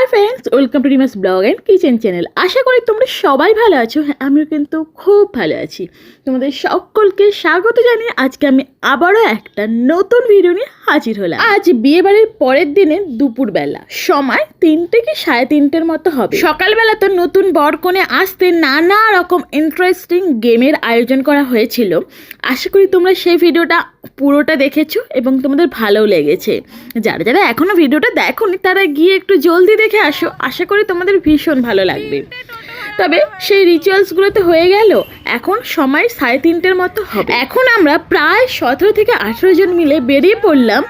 Hi friends welcome to Rima's blog and kitchen channel আশা করি তোমরা সবাই ভালো আছো। হ্যাঁ আমিও কিন্তু খুব ভালো আছি। তোমাদের সকলকে স্বাগত জানিয়ে আজকে আমি আবারও একটা নতুন ভিডিও নিয়ে হাজির হলাম। আজ বিয়েবাড়ির পরের দিনে দুপুরবেলা, সময় তিনটে কি সাড়ে তিনটের মতো হবে। সকালবেলা তো নতুন বর কোণে আসতে নানা রকম ইন্টারেস্টিং গেমের আয়োজন করা হয়েছিল। আশা করি তোমরা সেই ভিডিওটা পুরোটা দেখেছ এবং তোমাদের ভালোও লেগেছে। যারা যারা এখনও ভিডিওটা দেখোনি, তারা গিয়ে একটু জলদি দেখে আসো, আশা করি তোমাদের ভীষণ ভালো লাগবে। তবে সেই রিচুয়ালসগুলো তো হয়ে গেল, এখন সময় সাড়ে তিনটের মতো হবে। এখন আমরা প্রায় সতেরো থেকে আঠেরো জন মিলে বেরিয়ে পড়লাম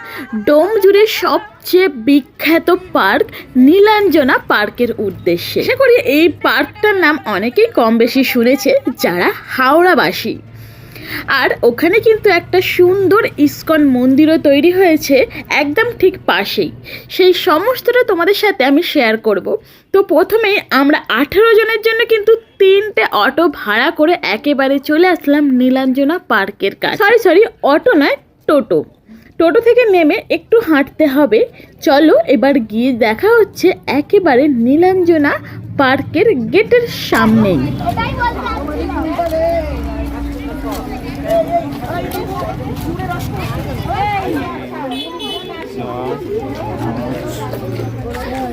ডোম জুড়ে সবচেয়ে বিখ্যাত পার্ক নীলাঞ্জনা পার্কের উদ্দেশ্যে। আশা করি এই পার্কটার নাম অনেকেই কম বেশি শুনেছে, যারা হাওড়াবাসী। আর ওখানে কিন্তু একটা সুন্দর ইস্কন মন্দিরও তৈরি হয়েছে একদম ঠিক পাশেই। সেই সমস্তটা তোমাদের সাথে আমি শেয়ার করব। তো প্রথমেই আমরা আঠেরো জনের জন্য কিন্তু তিনটে অটো ভাড়া করে একেবারে চলে আসলাম নীলাঞ্জনা পার্কের কাছে। সরি সরি অটো নয়, টোটো। টোটো থেকে নেমে একটু হাঁটতে হবে। চলো এবার গিয়ে দেখা হচ্ছে একেবারে নীলাঞ্জনা পার্কের গেটের সামনেই।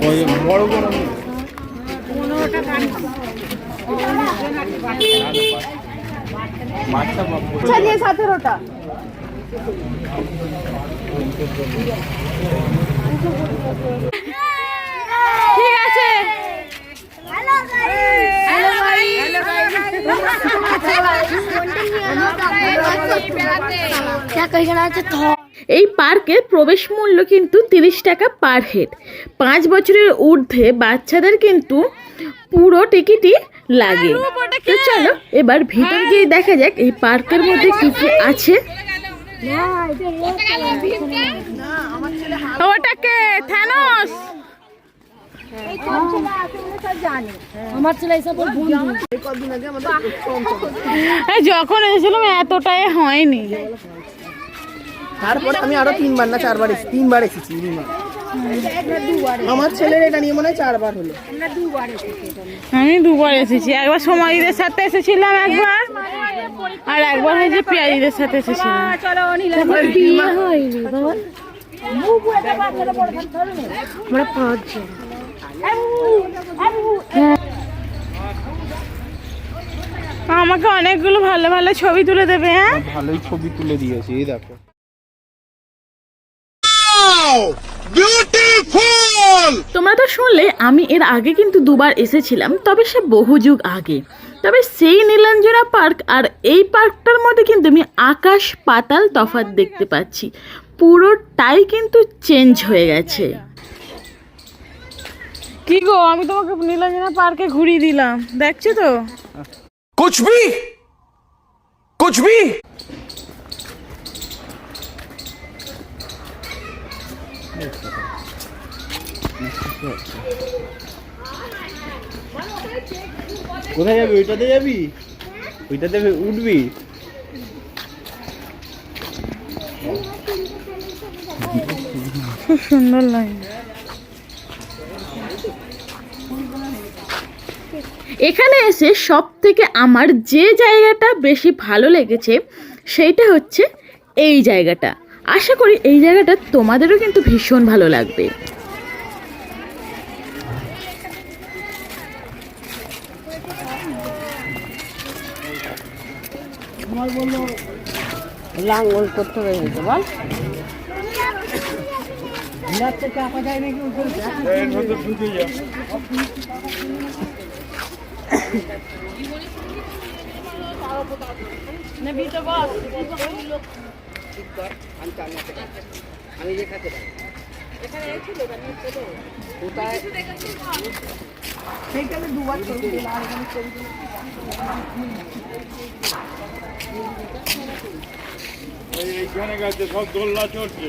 ওই বড় বড় মাছটা আচ্ছা দিয়ে সতেরোটা ঠিক আছে এই পার্কের প্রবেশ মূল্য কিন্তু তিরিশ টাকা পার হেড পাঁচ বছরের ঊর্ধ্বে বাচ্চাদের কিন্তু পুরো টিকিটই লাগে। তো চলো এবার ভিতর গিয়ে দেখা যাক এই পার্কের মধ্যে কি কি আছে। ওটাকে থ্যানোস আমার ছেলে এসব বন্ধু এই যখন এসেছিলাম এতটাই হয়নি। তারপরে আমি আরও তিনবার না চারবার এসেছি তিনবার এসেছি আমার ছেলের এটা নিয়ে মনে হয় চারবার হলো। আমি দুবার এসেছি। একবার সোমালিদের সাথে এসেছিলাম একবার আর একবার হয়েছে পেঁয়াজিদের সাথে এসেছিলাম। আমরা পাঁচজন। আমাকে অনেকগুলো ভালো ভালো ছবি তুলে দেবে হ্যাঁ? ভালোই ছবি তুলে দিয়েছি এই দেখো। তোমরা তো শুনলে আমি এর আগে কিন্তু দুবার এসেছিলাম তবে সে বহু যুগ আগে। তবে সেই নীলাঞ্জনা পার্ক আর এই পার্কটার মধ্যে কিন্তু আমি আকাশ পাতাল তফাৎ দেখতে পাচ্ছি। পুরোটাই কিন্তু চেঞ্জ হয়ে গেছে। কি গো আমি তোমাকে নীলাঞ্জনা পার্কে ঘুরিয়ে দিলাম দেখছ তো? কুচবি কুচবি কোথায় যাবি? ওইটাতে যাবি? ওইটাতে উঠবি? খুব সুন্দর লাগে। এখানে এসে সব থেকে আমার যে জায়গাটা বেশি ভালো লেগেছে, সেইটা হচ্ছে এই জায়গাটা। আশা করি এই জায়গাটা তোমাদেরও কিন্তু ভীষণ ভালো লাগবে। লাঙ্গল করতে হয়ে গেছে বল এইখানে গেছে সব দোল্লা চড়ছে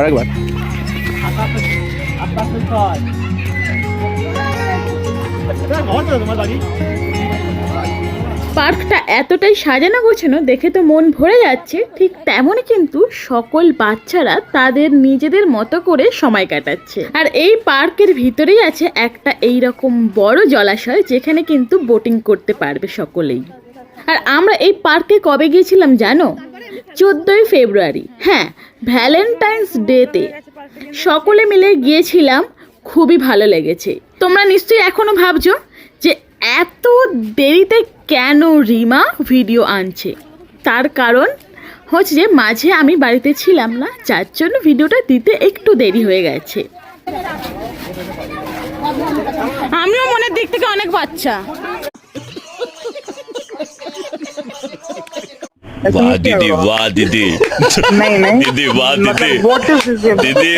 আরেকবার একবার। পার্কটা এতটাই সাজানো গোছানো, দেখে তো মন ভরে যাচ্ছে। ঠিক তেমনই কিন্তু সকল বাচ্চারা তাদের নিজেদের মতো করে সময় কাটাচ্ছে। আর এই পার্কের ভিতরেই আছে একটা এই রকম বড় জলাশয়, যেখানে কিন্তু বোটিং করতে পারবে সকলেই। আর আমরা এই পার্কে কবে গিয়েছিলাম জানো? চোদ্দোই ফেব্রুয়ারি। হ্যাঁ ভ্যালেন্টাইন্স ডেতে। সকলে মিলে গিয়েছিলাম, খুবই ভালো লেগেছে। তোমরা নিশ্চয়ই এখনও ভাবছ যে এত দেরিতে কেন রিমা ভিডিও আনছে? তার কারণ হচ্ছে যে মাঝে আমি বাড়িতে ছিলাম না, যার জন্য ভিডিওটা দিতে একটু দেরি হয়ে গেছে। আমিও মনের দিক থেকে অনেক বাচ্চা। वाह दीदी वाह दीदी दीदी वाह दीदी दीदी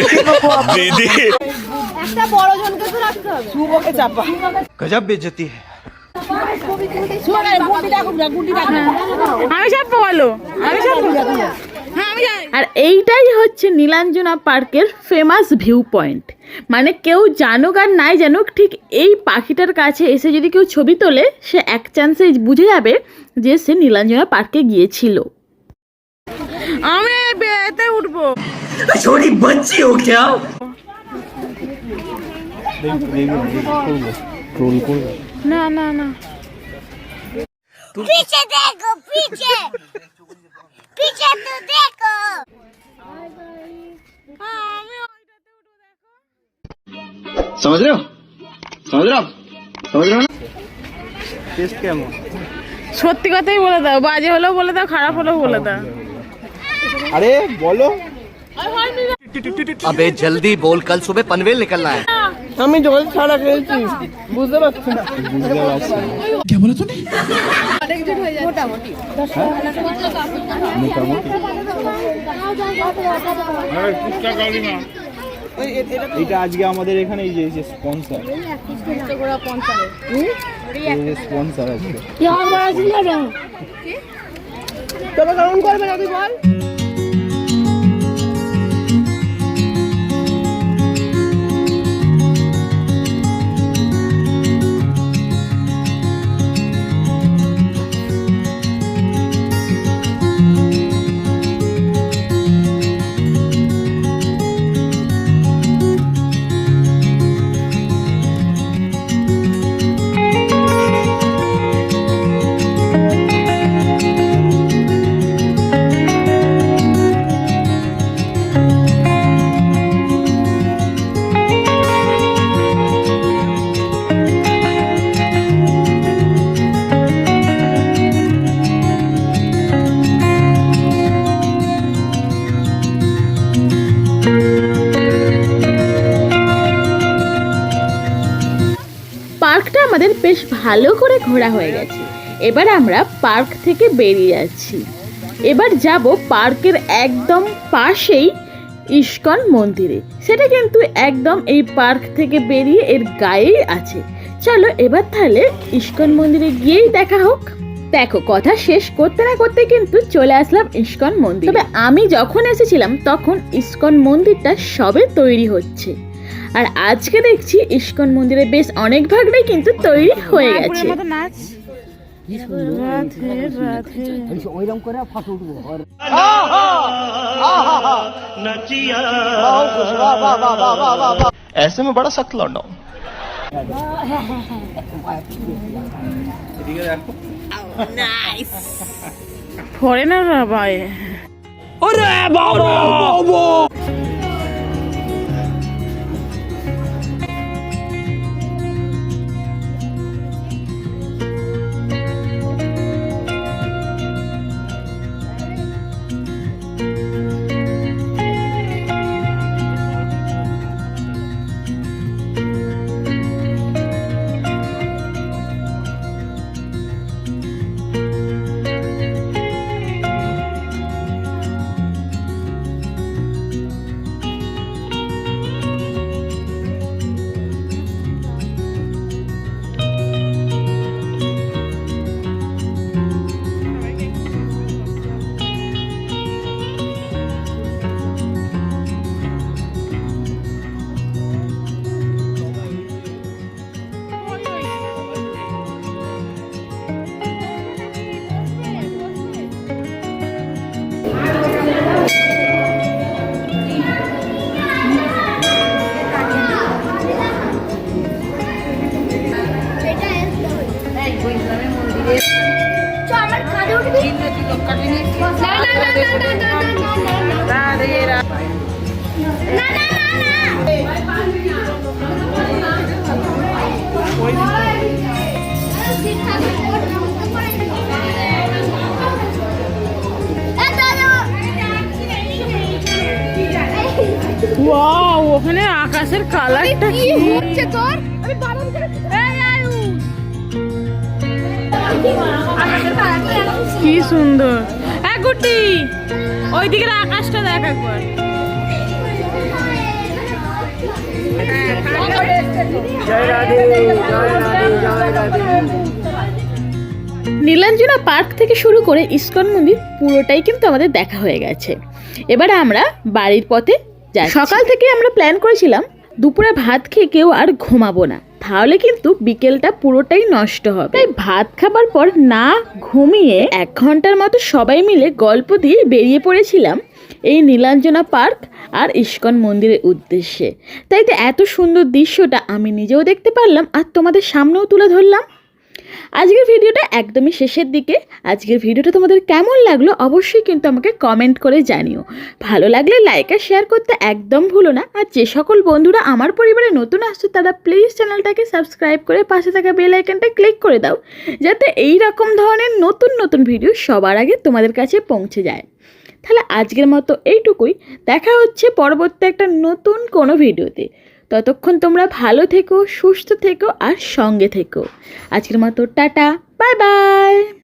दीदी একটা বড় জনকে তো রাখতে হবে শুভকে চাপা गजब बेइज्जती है আমি সব বলো আমি সব আর এইটাই হচ্ছে নীলাঞ্জনা পার্কের ফেমাস ভিউ পয়েন্ট মানে কেউ জানুক আর নাই জানুক ঠিক এই পাখিটার কাছে এসে যদি কেউ ছবি তোলে সে এক চান্সে বুঝে যাবে যে সে নীলাঞ্জনা পার্কে গিয়েছিল। আমি উঠবো। না না না। समझ रहे हो समझ रहे हो समझ रहे हो টেস্ট কেমন সত্যি কথাই বলে দাও বাজে হলেও বলে দাও খারাপ হলেও বলে দাও আরে বলো अबे जल्दी बोल कल सुबह पनवेल निकलना है আমি জল ছাড়া খেয়েছি বুঝতে পারছি না বুঝতে পারছি মোটামুটি এটা আজকে আমাদের এখানে এই যে স্পন্সর স্পন্সর আজকে। তবে কেমন করবে না তুই বল। বেশ ভালো করে ঘোরা হয়ে গেছে। এবার আমরা পার্ক থেকে বেরিয়ে যাচ্ছি। এবার যাব পার্কের একদম পাশেই ইস্কন মন্দিরে। সেটা কিন্তু একদম এই পার্ক থেকে বেরিয়ে এর গায়েই আছে। চলো এবার তাহলে ইস্কন মন্দিরে গিয়েই দেখা হোক। দেখো, কথা শেষ করতে না করতে কিন্তু চলে আসলাম ইস্কন মন্দির। তবে আমি যখন এসেছিলাম, তখন ইস্কন মন্দিরটা সবে তৈরি হচ্ছে। আর আজকে দেখছি ইস্কন মন্দিরে বেশ অনেক ভাগটাই কিন্তু তৈরি হয়ে গেছে ऐसे में बड़ा सख्त लौंडा हूं এদিকে দেখো ফরেনার ভাই না ওয়াও ওখানে আকাশের কালারটা কি? হচ্ছে তোর? আমি বারণ করে এই আয়ু কি সুন্দর। এক গুটি ওই দিকের আকাশটা দেখ একবার। নীলাঞ্জনা পার্ক থেকে শুরু করে ইস্কন মন্দির পুরোটাই কিন্তু আমাদের দেখা হয়ে গেছে। এবারে আমরা বাড়ির পথে যাই সকাল থেকে আমরা প্ল্যান করেছিলাম দুপুরে ভাত খেয়ে কেউ আর ঘুমাবো না। তাহলে কিন্তু বিকেলটা পুরোটাই নষ্ট হবে। তাই ভাত খাবার পর না ঘুমিয়ে এক ঘণ্টার মতো সবাই মিলে গল্প দিয়ে বেরিয়ে পড়েছিলাম এই নীলাঞ্জনা পার্ক আর ইস্কন মন্দিরের উদ্দেশ্যে। তাই তো এত সুন্দর দৃশ্যটা আমি নিজেও দেখতে পারলাম আর তোমাদের সামনেও তুলে ধরলাম। আজকের ভিডিওটা একদমই শেষের দিকে। আজকের ভিডিওটা তোমাদের কেমন লাগল অবশ্যই কিন্তু আমাকে কমেন্ট করে জানিও। ভালো লাগলে লাইক আর শেয়ার করতে একদম ভুলো না। আর যে সকল বন্ধুরা আমার পরিবারে নতুন আসছে তারা প্লিজ চ্যানেলটাকে সাবস্ক্রাইব করে পাশে থাকা বেল আইকনটা ক্লিক করে দাও। যাতে এই রকম ধরনের নতুন নতুন ভিডিও সবার আগে তোমাদের কাছে পৌঁছে যায়। তাহলে আজকের মতো এইটুকুই। দেখা হচ্ছে পরবর্তী একটা নতুন কোনো ভিডিওতে। ততক্ষণ তোমরা ভালো থেকো, সুস্থ থেকো আর সঙ্গে থেকো। আজকের মতো টাটা, বাই বাই!